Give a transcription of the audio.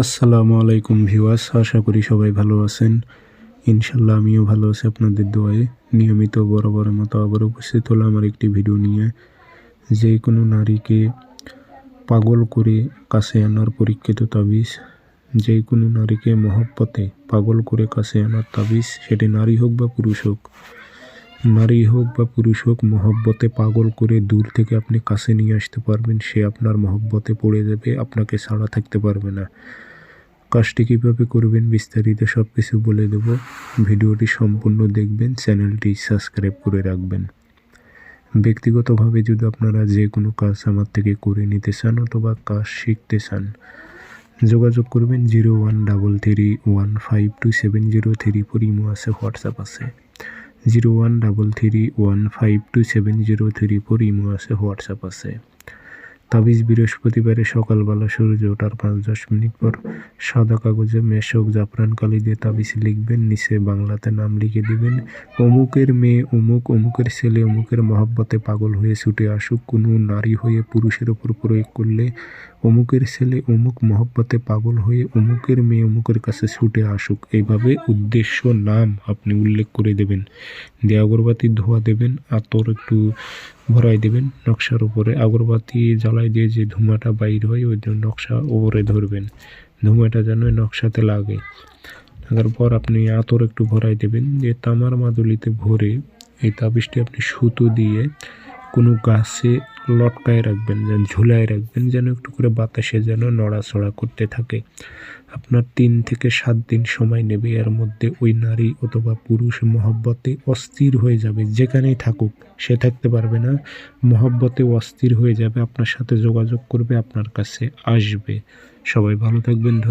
আসসালামু আলাইকুম ভিউয়ার্স, আশা করি সবাই ভালো আছেন। ইনশাল্লাহ আমিও ভালো আছি আপনাদের দোয়ায়। নিয়মিত বরাবরের মতো আবার উপস্থিত হলো আমার একটি ভিডিও নিয়ে। যে কোনো নারীকে পাগল করে কাছে আনার পরীক্ষিত তাবিজ, যে কোনো নারীকে মহব্বতে পাগল করে কাছে আনার তাবিজ, সেটি নারী হোক বা পুরুষ হোক নারী হোক বা পুরুষ হোক, মহব্বতে পাগল করে দূর থেকে আপনি কাছে নিয়ে আসতে পারবেন। সে আপনার মহব্বতে পড়ে যাবে, আপনাকে ছাড়া থাকতে পারবে না। কাজটি কীভাবে করবেন বিস্তারিত সব কিছু বলে দেব। ভিডিওটি সম্পূর্ণ দেখবেন, চ্যানেলটি সাবস্ক্রাইব করে রাখবেন। ব্যক্তিগতভাবে যদি আপনারা যে কোনো কাজ আমার থেকে করে নিতে চান অথবা কাজ শিখতে চান, যোগাযোগ করবেন zero one double three one five two seven zero three four imo আছে, হোয়াটসঅ্যাপ আছে। Zero one double three one five two seven zero three four imo আছে, হোয়াটসঅ্যাপ আছে। তাবিজ বৃহস্পতিবারে সকালবেলা সূর্য ওঠার পাঁচ দশ মিনিট পর সাদা কাগজে মেশক জাফরান কালি দিয়ে তাবিজ লিখবেন, নিচে বাংলাতে নাম লিখে দিবেন। অমুকের মেয়ে অমুক, অমুকের ছেলে অমুকের মহাব্বতে পাগল হয়ে ছুটে আসুক, কোনো নারী হয়ে পুরুষের ওপর প্রয়োগ করলে অমুকের ছেলে অমুক মহব্বতে পাগল হয়ে অমুকের মেয়ে অমুকের কাছে ছুটে আসুক। এইভাবে উদ্দেশ্য, নাম আপনি উল্লেখ করে দেবেন। দিয়ে আগরবাতি ধোয়া দেবেন, আতর একটু ভরাই দেবেন, নকশার উপরে আগরবাতি জ্বালাই দিয়ে যে ধুমাটা বাইর হয়, ওই জন্য নকশা ওপরে ধরবেন। ধুমাটা যেন নকশাতে লাগে। লাগার পর আপনি আতর একটু ভরাই দেবেন যে তামার মাদুলিতে ভরে এই তাবিজটি আপনি সুতো দিয়ে কোনো গাছে লটকায় রাখবেন, যেন ঝুলায় রাখবেন, যেন একটু করে বাতাসে যেন নড়াচড়া করতে থাকে। আপনার তিন থেকে সাত দিন সময় নেবে, এর মধ্যে ওই নারী অথবা পুরুষ মহব্বতে অস্থির হয়ে যাবে, যেখানেই থাকুক। সে থাকতে পারবে না, মহব্বতে অস্থির হয়ে যাবে, আপনার সাথে যোগাযোগ করবে, আপনার কাছে আসবে। সবাই ভালো থাকবেন, ধন্যবাদ।